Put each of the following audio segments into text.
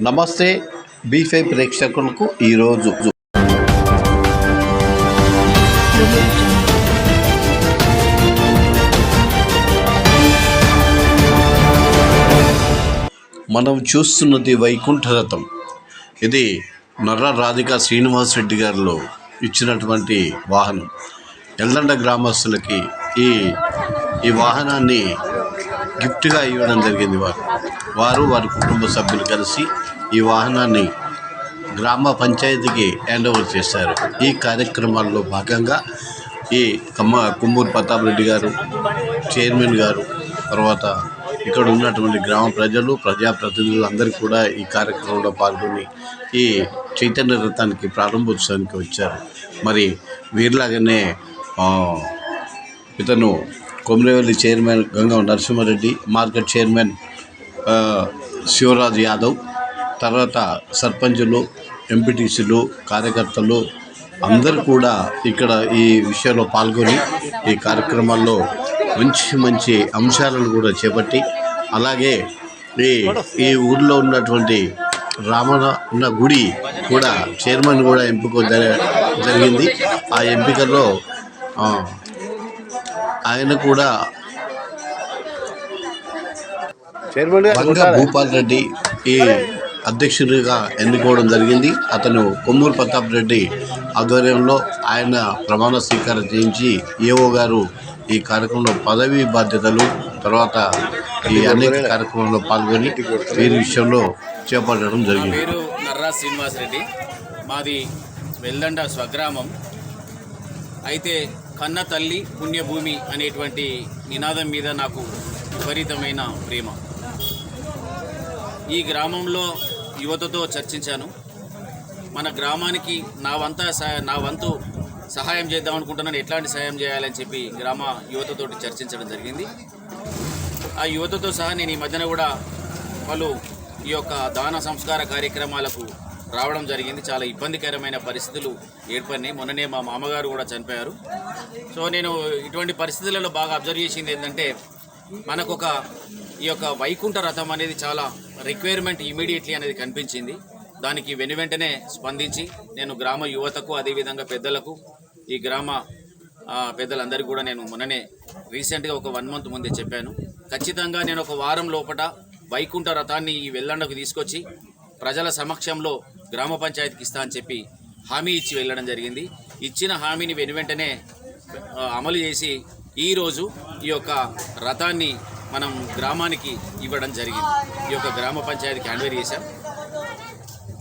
నమస్తే బీఫై ప్రేక్షకులకు ఈరోజు. మనం చూస్తున్నది వైకుంఠ రథం. ఇది నర్ర రాధిక శ్రీనివాస్ రెడ్డి గారిలో ఇచ్చినటువంటి వాహనం. ఎల్లండ గ్రామస్తులకి ఈ ఈ వాహనాన్ని గిఫ్ట్గా ఇవ్వడం జరిగింది వారు. వారు వారి కుటుంబ సభ్యులు కలిసి ఈ వాహనాన్ని గ్రామ పంచాయతీకి హ్యాండ్ ఓవర్ చేశారు. ఈ కార్యక్రమాల్లో భాగంగా ఈ కమ్మ కుమ్మూరు ప్రతాప్ రెడ్డి గారు చైర్మన్ గారు తర్వాత ఇక్కడ ఉన్నటువంటి గ్రామ ప్రజలు ప్రజాప్రతినిధులు అందరూ కూడా ఈ కార్యక్రమంలో పాల్గొని ఈ చైతన్య రథానికి ప్రారంభోత్సవానికి వచ్చారు. మరి వీరిలాగానే ఇతను Komarevalli chairman Gangam Narasimha Reddy market chairman Shivaraj Yadav తర్వాత సర్పంచులు ఎంపీటీసీలు కార్యకర్తలు అందరూ కూడా ఇక్కడ ఈ విషయంలో పాల్గొని ఈ కార్యక్రమాల్లో మంచి మంచి అంశాలను కూడా చేపట్టి అలాగే ఈ ఈ ఊర్లో ఉన్నటువంటి రామన్న గుడి కూడా చైర్మన్ కూడా ఎంపిక జరిగింది. ఆ ఎంపికలో ఆయన కూడా బంగా భూపాల్ రెడ్డి ఈ అధ్యక్షుడిగా ఎన్నుకోవడం జరిగింది. అతను కొమ్మూరు ప్రతాప్ రెడ్డి ఆధ్వర్యంలో ఆయన ప్రమాణ స్వీకారం చేయించి ఏఓ గారు ఈ కార్యక్రమంలో పదవి బాధ్యతలు తర్వాత ఈ అనేక కార్యక్రమంలో పాల్గొని వీరి విషయంలో చేపట్టడం జరిగింది. పేరు నర్రా శ్రీనివాస్ రెడ్డి. మాది వెల్దండ స్వగ్రామం. అయితే కన్న తల్లి పుణ్యభూమి అనేటువంటి నినాదం మీద నాకు విపరీతమైన ప్రేమ. ఈ గ్రామంలో యువతతో చర్చించాను. మన గ్రామానికి నా వంత నా వంతు సహాయం చేద్దాం అనుకుంటున్నాను. ఎట్లాంటి సహాయం చేయాలని చెప్పి గ్రామ యువతతో చర్చించడం జరిగింది. ఆ యువతతో సహా నేను ఈ మధ్యన కూడా పలు ఈ యొక్క దాన సంస్కార కార్యక్రమాలకు రావడం జరిగింది. చాలా ఇబ్బందికరమైన పరిస్థితులు ఏర్పడినాయి. మొన్ననే మా మామగారు కూడా చనిపోయారు. సో నేను ఇటువంటి పరిస్థితులలో బాగా అబ్జర్వ్ చేసింది ఏంటంటే మనకు ఒక ఈ యొక్క వైకుంఠ రథం అనేది చాలా రిక్వైర్మెంట్ ఇమీడియట్లీ అనేది కనిపించింది. దానికి వెను వెంటనే స్పందించి నేను గ్రామ యువతకు అదేవిధంగా పెద్దలకు ఈ గ్రామ పెద్దలందరికీ కూడా నేను మొన్ననే రీసెంట్గా ఒక వన్ మంత్ ముందే చెప్పాను. ఖచ్చితంగా నేను ఒక వారం లోపట వైకుంఠ రథాన్ని ఈ వెల్లండకు తీసుకొచ్చి ప్రజల సమక్షంలో గ్రామ పంచాయతీకి ఇస్తా అని చెప్పి హామీ ఇచ్చి వెళ్ళడం జరిగింది. ఇచ్చిన హామీని వెను వెంటనే అమలు చేసి ఈరోజు ఈ యొక్క రథాన్ని మనం గ్రామానికి ఇవ్వడం జరిగింది. ఈ యొక్క గ్రామ పంచాయతీకి హ్యాండ్వేర్ చేశాం.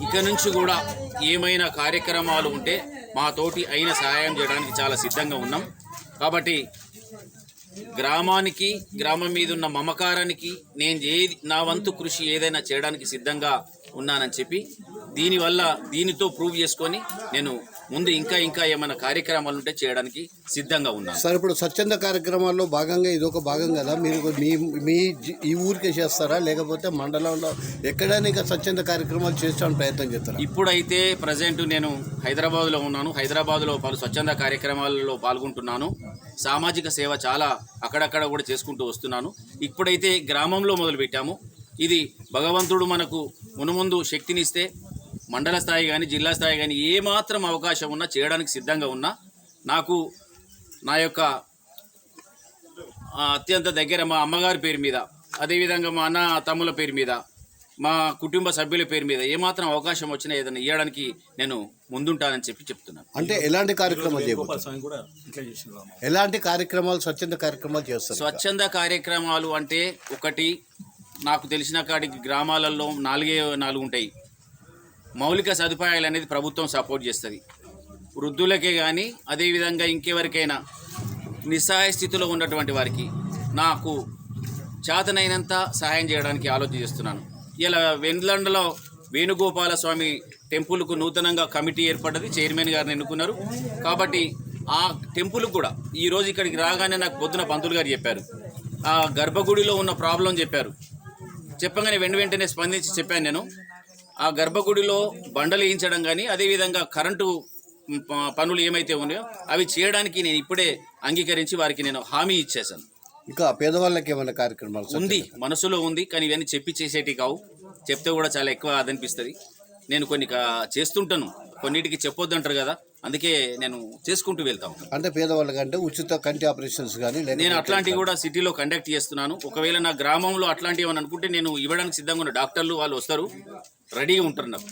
ఇక నుంచి కూడా ఏమైనా కార్యక్రమాలు ఉంటే మా తోటి అయిన సహాయం చేయడానికి చాలా సిద్ధంగా ఉన్నాం. కాబట్టి గ్రామానికి గ్రామం మీద ఉన్న మమకారానికి నేను ఏది నా వంతు కృషి ఏదైనా చేయడానికి సిద్ధంగా ఉన్నానని చెప్పి దీనివల్ల దీనితో ప్రూవ్ చేసుకొని నేను ముందు ఇంకా ఇంకా ఏమైనా కార్యక్రమాలు ఉంటే చేయడానికి సిద్ధంగా ఉన్నాను. సార్ ఇప్పుడు స్వచ్ఛంద కార్యక్రమాల్లో భాగంగా ఇది ఒక భాగం కదా? మీరు మీ మీ ఈ ఊరికే చేస్తారా? లేకపోతే మండలంలో ఎక్కడైనా ఇంకా స్వచ్ఛంద కార్యక్రమాలు చేస్తామని ప్రయత్నం చేస్తారా? ఇప్పుడైతే ప్రజెంట్ నేను హైదరాబాద్లో ఉన్నాను. హైదరాబాద్లో పలు స్వచ్ఛంద కార్యక్రమాలలో పాల్గొంటున్నాను. సామాజిక సేవ చాలా అక్కడక్కడ కూడా చేసుకుంటూ వస్తున్నాను. ఇప్పుడైతే గ్రామంలో మొదలుపెట్టాము. ఇది భగవంతుడు మనకు మునుముందు శక్తినిస్తే మండల స్థాయి కానీ జిల్లా స్థాయి కానీ ఏ మాత్రం అవకాశం ఉన్నా చేయడానికి సిద్ధంగా ఉన్నా నాకు నా యొక్క ఆ, అత్యంత దగ్గర మా అమ్మగారి పేరు మీద అదేవిధంగా మా అన్న తమ్ముల పేరు మీద మా కుటుంబ సభ్యుల పేరు మీద ఏమాత్రం అవకాశం వచ్చినా ఏదైనా ఇవ్వడానికి నేను ముందుంటానని చెప్పి చెప్తున్నాను. అంటే ఎలాంటి కార్యక్రమాలు ఎలాంటి కార్యక్రమాలు స్వచ్ఛంద కార్యక్రమాలు చేస్తారు? స్వచ్ఛంద కార్యక్రమాలు అంటే ఒకటి నాకు తెలిసిన కాడికి గ్రామాలలో నాలుగే నాలుగు ఉంటాయి. మౌలిక సదుపాయాలు అనేది ప్రభుత్వం సపోర్ట్ చేస్తుంది. వృద్ధులకే కానీ అదేవిధంగా ఇంకెవరికైనా నిస్సహాయ స్థితిలో ఉన్నటువంటి వారికి నాకు చేతనైనంత సహాయం చేయడానికి ఆలోచన చేస్తున్నాను. ఇలా వెన్లండలో వేణుగోపాల స్వామి టెంపుల్కు నూతనంగా కమిటీ ఏర్పడ్డది చైర్మన్ గారిని ఎన్నుకున్నారు. కాబట్టి ఆ టెంపుల్కి కూడా ఈ రోజు ఇక్కడికి రాగానే నాకు పొద్దున పంతులు గారు చెప్పారు. ఆ గర్భగుడిలో ఉన్న ప్రాబ్లం చెప్పారు. చెప్పగానే వెంట వెంటనే స్పందించి చెప్పాను నేను. ఆ గర్భగుడిలో బండలు వేయించడం కానీ అదేవిధంగా కరెంటు పనులు ఏమైతే ఉన్నాయో అవి చేయడానికి నేను ఇప్పుడే అంగీకరించి వారికి నేను హామీ ఇచ్చేసాను ఇంకా పేదవాళ్ళకి ఏమైనా కార్యక్రమాలు ఉంది మనసులో ఉంది కానీ ఇవన్నీ చెప్పి చేసేటి కావు. చెప్తే కూడా చాలా ఎక్కువ అదనిపిస్తుంది నేను కొన్ని చేస్తుంటాను. కొన్నిటికి చెప్పొద్దు అంటారు కదా. అందుకే నేను చేసుకుంటూ వెళ్తా ఉంటాను. అంటే పేదవాళ్ళకి అంటే ఉచిత కంటి ఆపరేషన్స్ కానీ నేను అట్లాంటివి కూడా సిటీలో కండక్ట్ చేస్తున్నాను. ఒకవేళ నా గ్రామంలో అట్లాంటివి ఏమని అనుకుంటే నేను ఇవ్వడానికి సిద్ధంగా ఉన్న డాక్టర్లు వాళ్ళు వస్తారు. రెడీగా ఉంటారు నాకు.